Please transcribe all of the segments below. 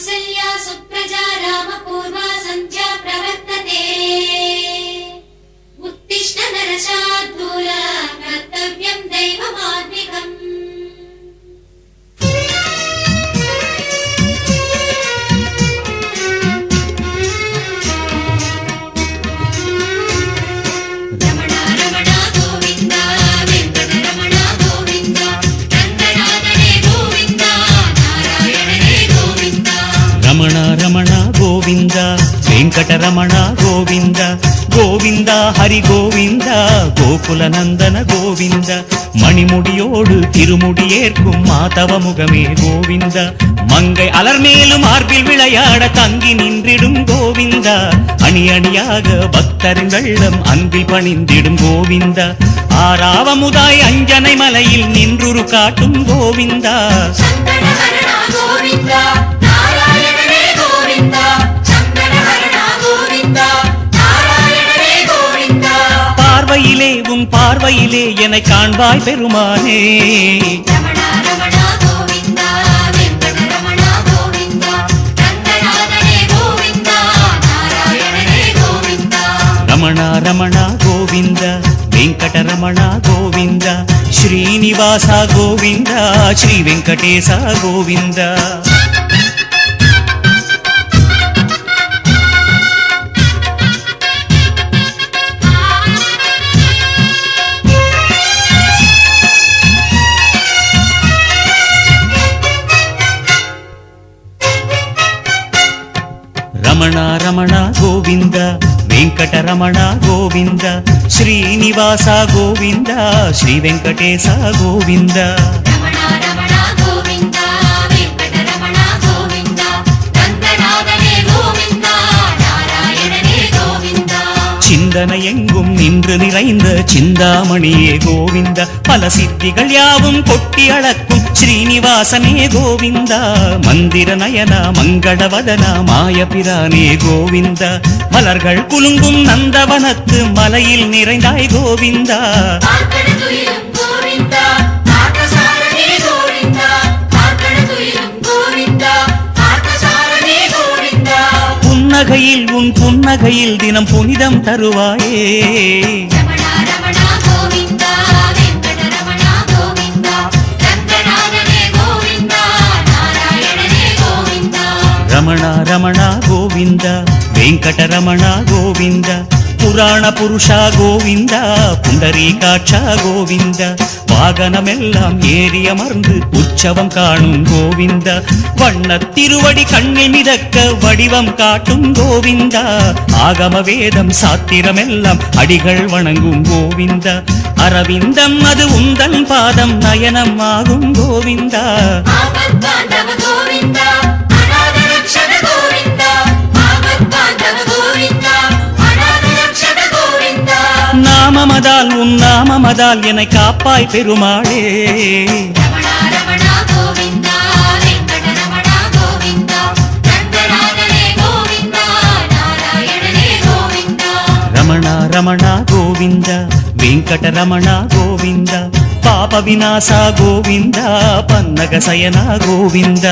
Señor. Venkataramana Govinda Govinda Hari Govinda Gokula Nandana Govinda மணிமுடியோடு திருமுடி ஏற்கும் மாதவ முகமே கோவிந்தா மங்கை அலர்மேலும் மார்பில் விளையாட தங்கி நின்றிடும் கோவிந்தா அணி அணியாக பக்தரின் வெள்ளம் அன்பில் பணிந்திடும் கோவிந்தா ஆறாவமுதாய் அஞ்சனை மலையில் நின்றுரு காட்டும் கோவிந்தா கோவிந்தா பார்வையிலே உன் பார்வையிலே என காண்பாய் பெருமானே. ரமணா ரமணா கோவிந்த வெங்கட ரமணா ரங்கநாதனே கோவிந்தா நாராயணனே கோவிந்தா ஸ்ரீ வெங்கடேசா கோவிந்தா. గోవింద వెంకటరమణ గోవింద శ్రీనివాస గోవింద శ్రీ వెంకటేశ గోవింద. சிந்தனை எங்கும் நின்று நிறைந்த சிந்தாமணியே கோவிந்த. பல சித்திகள் யாவும் கொட்டி அளக்கும் ஸ்ரீனிவாசனே கோவிந்தா. மந்திர நயன மங்களவதன மாயபிரானே கோவிந்தா. மலர்கள் குலுங்கும் நந்தவனத்து மலையில் நிறைந்தாய் கோவிந்தா. புன்னகையில் உன் புன்னகையில் தினம் புனிதம் தருவாயே. ரமணா ரமணா கோவிந்தா. வெங்கடரமணா கோவிந்தா. ரங்கநாதனே கோவிந்தா நாராயணனே கோவிந்தா ರಮಣ ರಮಣ ಗೋವಿಂದ ವೆಂಕಟರಮಣ ಗೋವಿಂದ புராண புருஷா கோவிந்தா புண்டரீகாட்சா கோவிந்தா வாகனமெல்லாம் ஏறி அமர்ந்து உற்சவம் காணும் கோவிந்தா வண்ணத் திருவடி கண்ணில் மிதக்க வடிவம் காட்டும் கோவிந்தா ஆகம வேதம் சாத்திரமெல்லாம் அடிகள் வணங்கும் கோவிந்தா அரவிந்தம் அது உந்தன் பாதம் நயனம் ஆகும் கோவிந்தா நாமமதால் உன் நாமமதால் என்னை காப்பாய் பெருமாளே రమణ రమణ గోవింద వెంకట రమణ గోవింద పాప వినాశ గోవింద పన్నగ సయన గోవింద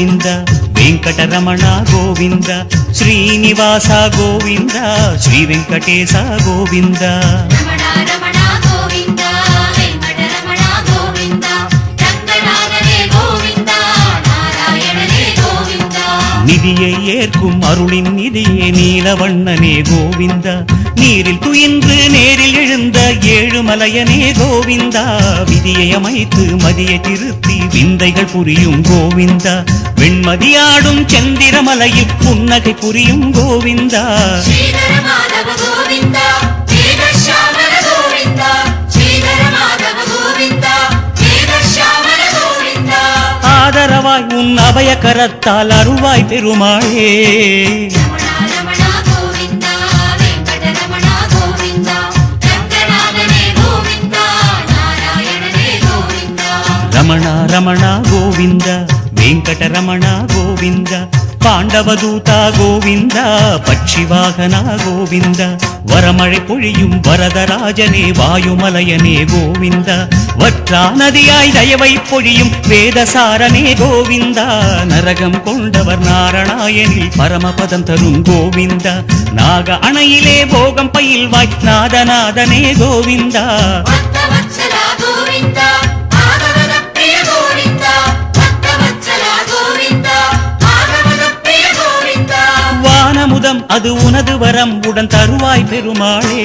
గోవింద వెంకటరమణ గోవింద శ్రీనివాస గోవింద శ్రీ వెంకటేశ గోవింద. நிதியை ஏற்கும் அருளின் நிதியே நீலவண்ணனே கோவிந்தா. நீரில் துயின்று நேரில் எழுந்த ஏழுமலையனே கோவிந்தா. விதியை அமைத்து மதியை திருத்தி விந்தைகள் புரியும் கோவிந்தா. வெண்மதியாடும் செந்திரமலையில் புன்னகை புரியும் கோவிந்தா. கோவிந்தா ஆதரவாய் உன் அபய கரத்தால் அருள்வாய் பெருமாளே ரமணா ரமணா கோவிந்தா வெங்கடரமணா கோவிந்தா ரங்கநாதனே கோவிந்தா நாராயணனே கோவிந்தா రమణ రమణ గోవింద వెంకటరమణ గోవింద பாண்டவதூதா கோவிந்த பட்சிவாகன கோவிந்த வரமழை பொழியும் வரதராஜனே வாயுமலையனே கோவிந்தா. வற்றா நதியாய் தயவை பொழியும் வேதசாரனே கோவிந்தா. நரகம் கொண்டவர் நாராயணில் பரமபதம் தரும் கோவிந்தா. நாக அணையிலே போகம் பயில்வாய் நாதநாதனே கோவிந்தா. கோவிந்தா. வானமுதம் அது உனது வரம். உடன் தருவாய் பெருமாளே.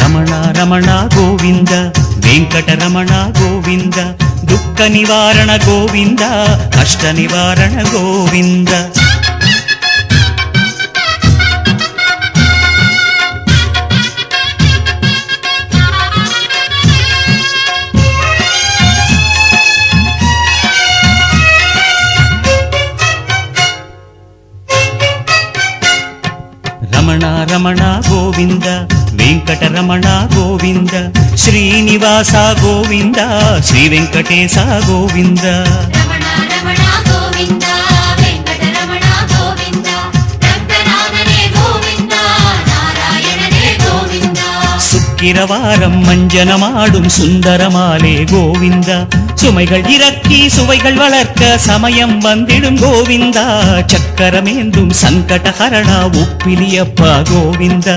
ரமணா ரமணா கோவிந்தா. వెంకటరమణ గోవింద దుఃఖ నివారణ గోవింద కష్ట నివారణ గోవింద శ్రీనివాస గోవింద శ్రీ వెంకటేశ గోవింద சுக்கிரவாரம் மஞ்சனமாடும் சுந்தரமாலே கோவிந்தா. சுமைகள் இறக்கி சுவைகள் வளர்க்க சமயம் வந்திடும் கோவிந்தா. சக்கரமேந்தும் சங்கடஹரணா உப்பிலியப்பா கோவிந்தா.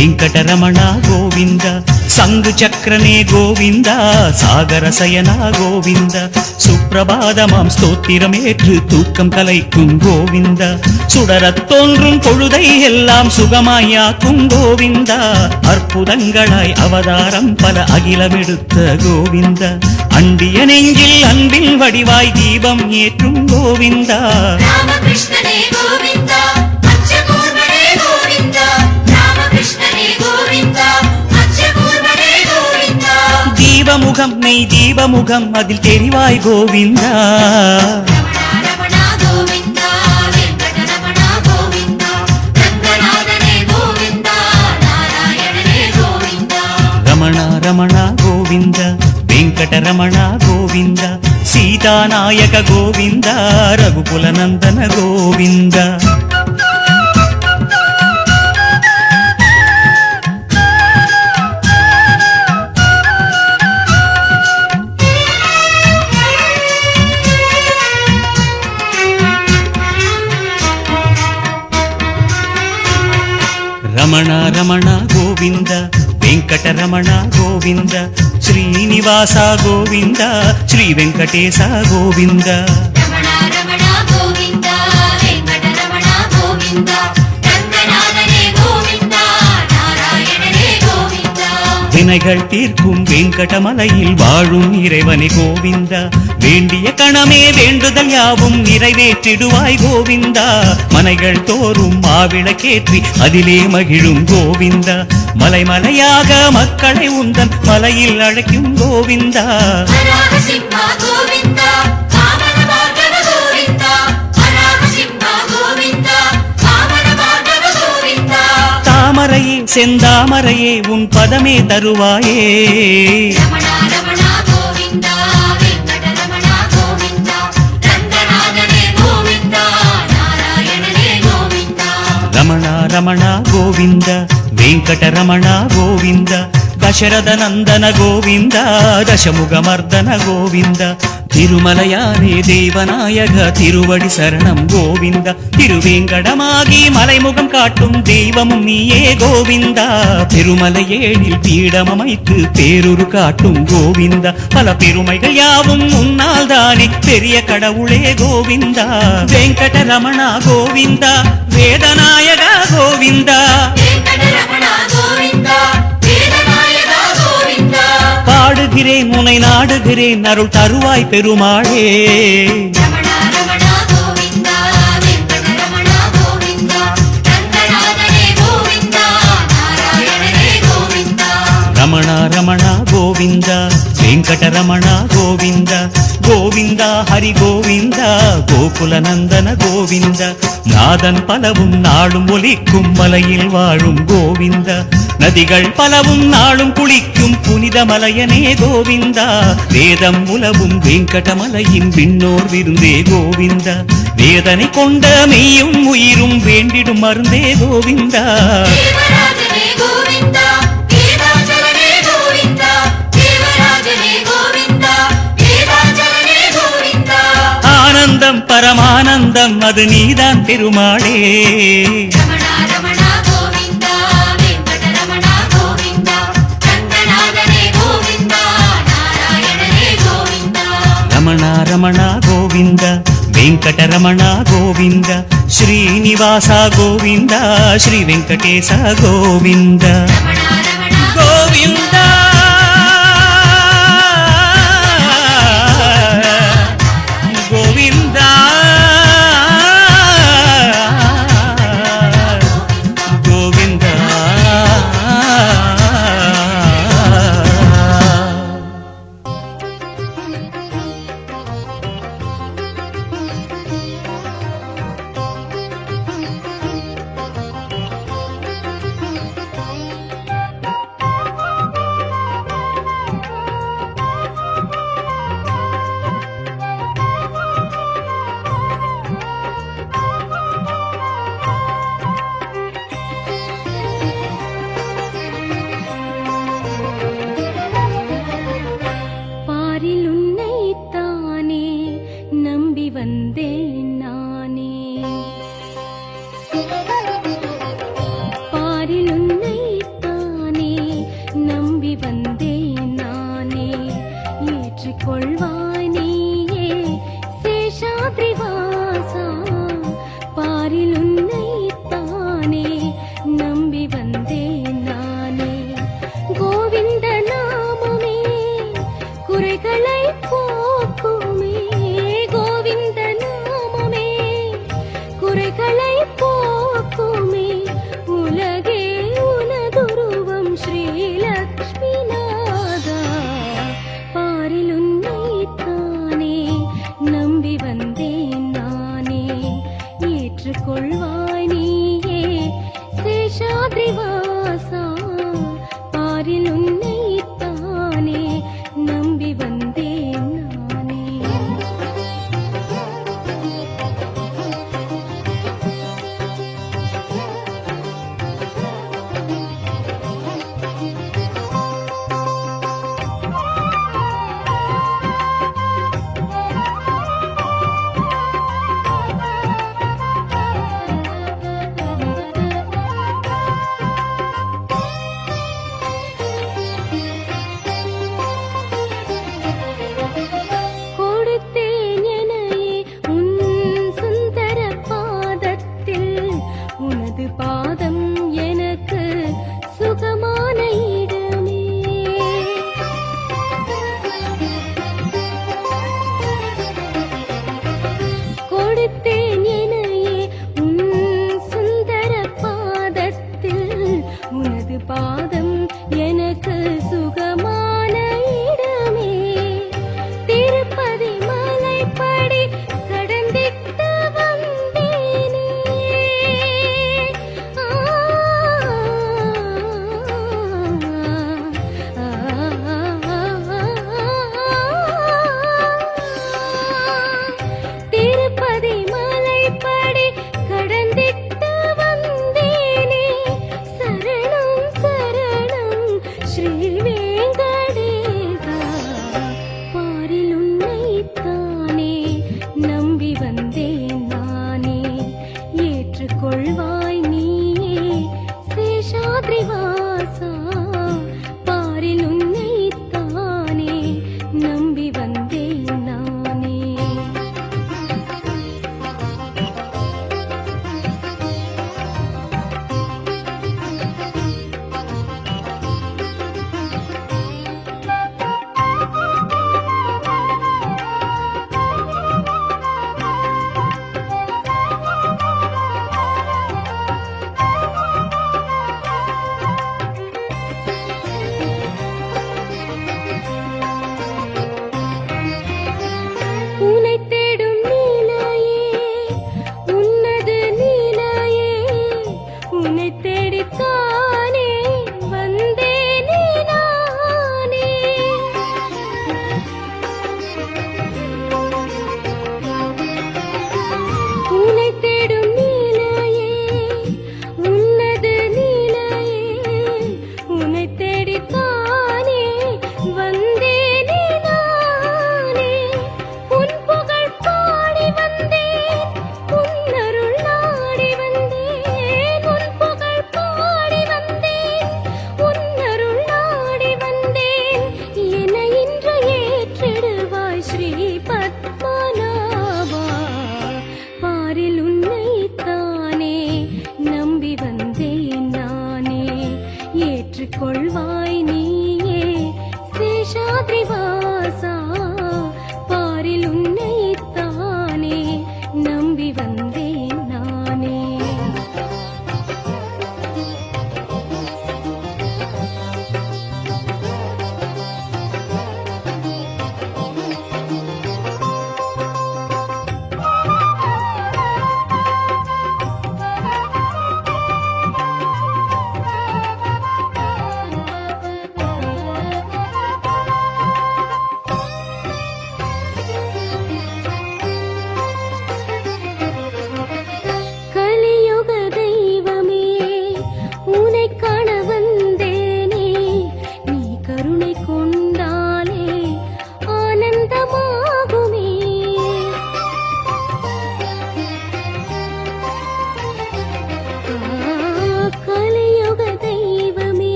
వెంకటరమణ గోవింద సంగు చక్రనే గోవింద சாகர சயனா கோவிந்த சுப்பிரபாதமாம் ஸ்தோத்திரமேற்று தூக்கம் கலைக்கும் கோவிந்த சுடரத் தோன்றும் பொழுதை எல்லாம் சுகமாயாக்கும் கோவிந்தா அற்புதங்களாய் அவதாரம் பல அகிலமெடுத்த கோவிந்த அண்டிய நெஞ்சில் அன்பின் வடிவாய் தீபம் ஏற்றும் கோவிந்தா ராமகிருஷ்ணனே கோவிந்தா ஜீவமுகம் மெய் ஜீவமுகம் அதில் தெரிவாய் கோவிந்தா ரமணா ரமணா கோவிந்தா వెంకటరమణ గోవింద సీతానాయక గోవింద రఘుకుల నందన గోవింద ಗೋವಿಂದ ವೆಂಕಟರಮಣ ಗೋವಿಂದ ರಂಗನಾಥನೇ ಗೋವಿಂದ ನಾರಾಯಣನೇ ಗೋವಿಂದ வினைகள் தீர்க்கும் வெங்கடமலையில் வாழும் இறைவனே கோவிந்தா வேண்டிய கணமே வேண்டுதல் யாவும் நிறைவேற்றிடுவாய் கோவிந்தா மனைகள் தோறும் மாவிளக்கேற்றி அதிலே மகிழும் கோவிந்தா மலை மலையாக மக்களை உந்தன் மலையில் அழைக்கும் கோவிந்தா. தாமரையே செந்தாமரையே உன் பதமே தருவாயே. ரமணா ரமணா கோவிந்தா. వెంకటరమణ గోవింద దశరథ నందన గోవింద దశముగమర్దన గోవింద తిరుమలయానే தேவநாயக திருவடி சரணம் கோவிந்தா திருவேங்கடமாகி மலைமுகம் காட்டும் தெய்வமும் நீயே கோவிந்தா பெருமலை ஏழில் பீடமமைத்து பேருரு காட்டும் கோவிந்தா பல பெருமைகள் யாவும் உன்னால் தானே பெரிய கடவுளே கோவிந்தா வெங்கடரமணா கோவிந்தா வேதநாயகா கோவிந்தா நாடுகிறேன் உனை நாடுகிறேன் அருள் தருவாய் பெருமாளே. ரமணா ரமணா கோவிந்தா. வெங்கட ரமணா கோவிந்தா. கோவிந்தா ஹரி கோவிந்தா கோகுல நந்தன கோவிந்தா. நாதன் பலவும் நாளும் ஒலிக்கும் மலையில் வாழும் கோவிந்தா. நதிகள் பலவும் நாளும் குளிக்கும் புனித மலையனே கோவிந்தா. வேதம் உலவும் வெங்கடமலையின் விண்ணோர் விருந்தே கோவிந்தா. வேதனை கொண்ட மெய்யும் உயிரும் வேண்டிடும் மருந்தே கோவிந்தா. ஆனந்தம் பரமானந்தம் அது நீதான் பெருமாளே. ரமணா ரமணா கோவிந்தா வெங்கடரமணா கோவிந்தா ரங்கநாதனே கோவிந்தா நாராயணனே கோவிந்தா. ரமணா ரமணா நம்பி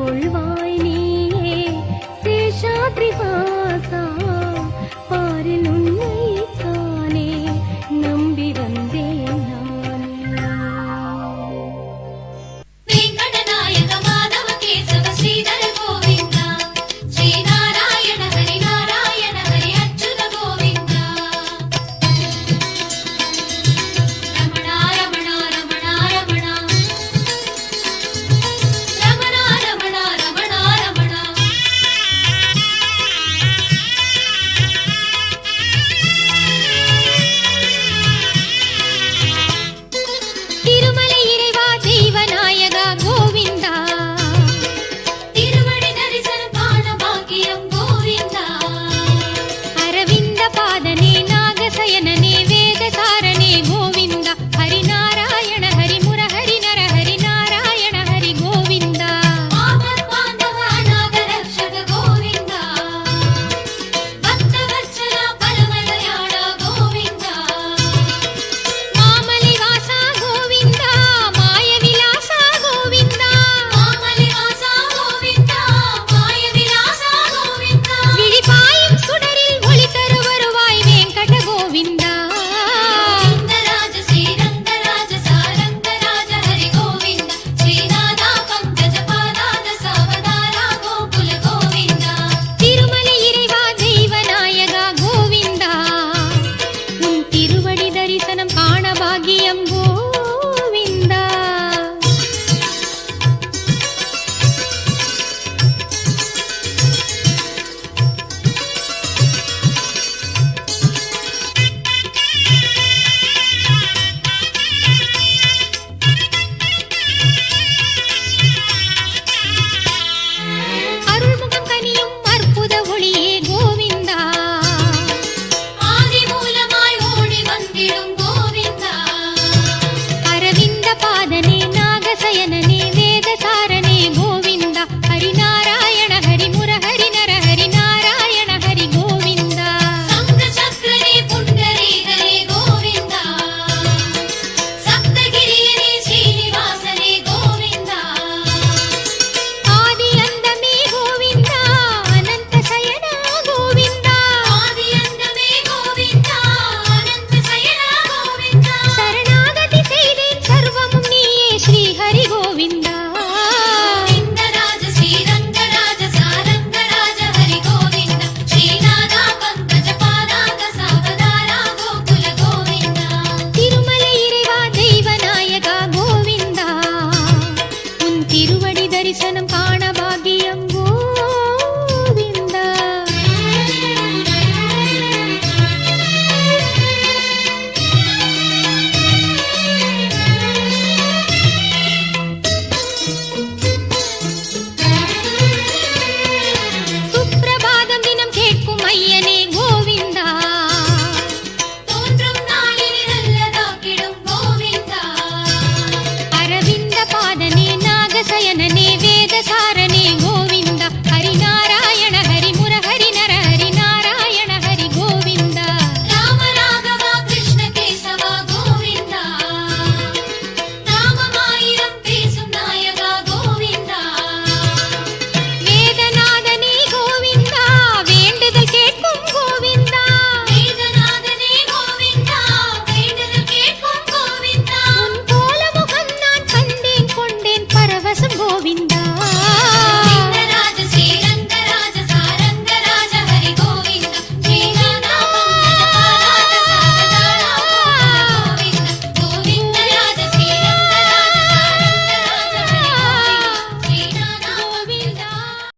ल्वाहिनी शेषा त्रिपा